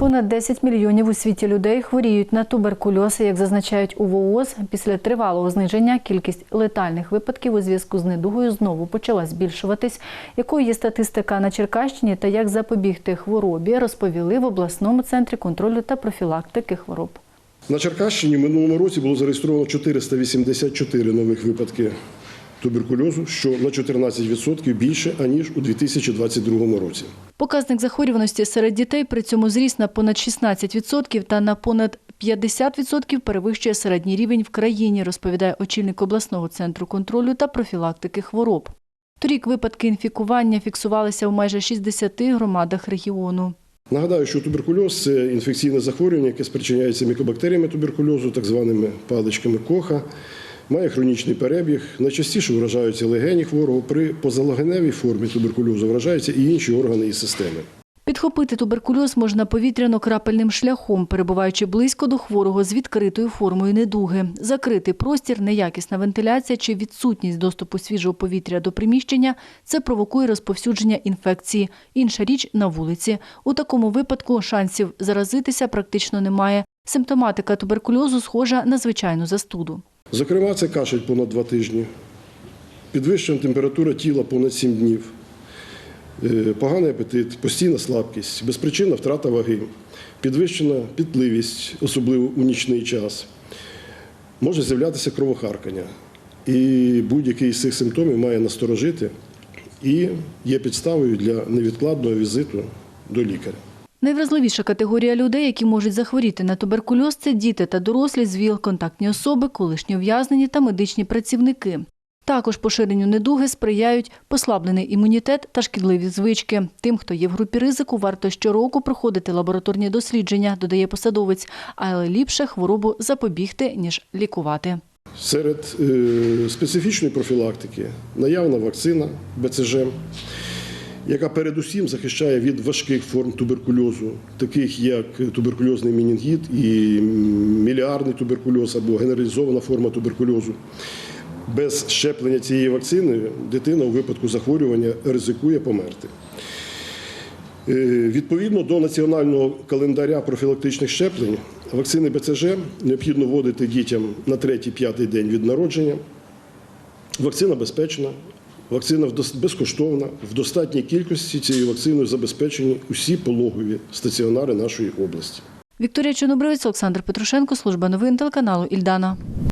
Понад 10 мільйонів у світі людей хворіють на туберкульоз. Як зазначають у ВООЗ, після тривалого зниження кількість летальних випадків у зв'язку з недугою знову почала збільшуватись. Якою є статистика на Черкащині та як запобігти хворобі, розповіли в обласному центрі контролю та профілактики хвороб. На Черкащині минулому році було зареєстровано 484 нових випадки туберкульозу, що на 14% більше, аніж у 2022 році. Показник захворюваності серед дітей при цьому зріс на понад 16% та на понад 50% перевищує середній рівень в країні, розповідає очільник обласного центру контролю та профілактики хвороб. Торік випадки інфікування фіксувалися в майже 60 громадах регіону. Нагадаю, що туберкульоз це інфекційне захворювання, яке спричиняється мікобактеріями туберкульозу, так званими паличками коха, має хронічний перебіг. Найчастіше вражаються легені хворого. При позалегеневій формі туберкульозу вражаються і інші органи і системи. Підхопити туберкульоз можна повітряно-крапельним шляхом, перебуваючи близько до хворого з відкритою формою недуги. Закритий простір, неякісна вентиляція чи відсутність доступу свіжого повітря до приміщення – це провокує розповсюдження інфекції. Інша річ – на вулиці. У такому випадку шансів заразитися практично немає. Симптоматика туберкульозу схожа на звичайну застуду. Зокрема, це кашель понад два тижні, підвищена температура тіла понад 7 днів, е, поганий апетит, постійна слабкість, безпричинна втрата ваги, підвищена пітливість, особливо у нічний час. Може з'являтися кровохаркання. І будь-який з цих симптомів має насторожити і є підставою для невідкладного візиту до лікаря. Найвразливіша категорія людей, які можуть захворіти на туберкульоз, це діти та дорослі з ВІЛ, контактні особи, колишні ув'язнені та медичні працівники. Також поширенню недуги сприяють послаблений імунітет та шкідливі звички. Тим, хто є в групі ризику, варто щороку проходити лабораторні дослідження, додає посадовець, але ліпше хворобу запобігти, ніж лікувати. Серед е, специфічної профілактики наявна вакцина БЦЖ, яка передусім захищає від важких форм туберкульозу, таких як туберкульозний менінгіт і міліарний туберкульоз або генералізована форма туберкульозу. Без щеплення цієї вакцини дитина у випадку захворювання ризикує померти. Е, Відповідно до національного календаря профілактичних щеплень, вакцини БЦЖ необхідно вводити дітям на 3-5 день від народження. Вакцина безпечна, вакцина безкоштовна. В достатній кількості цією вакциною забезпечені усі пологові стаціонари нашої області. Вікторія Чорнобривець, Олександр Петрушенко, служба новин телеканалу Ільдана.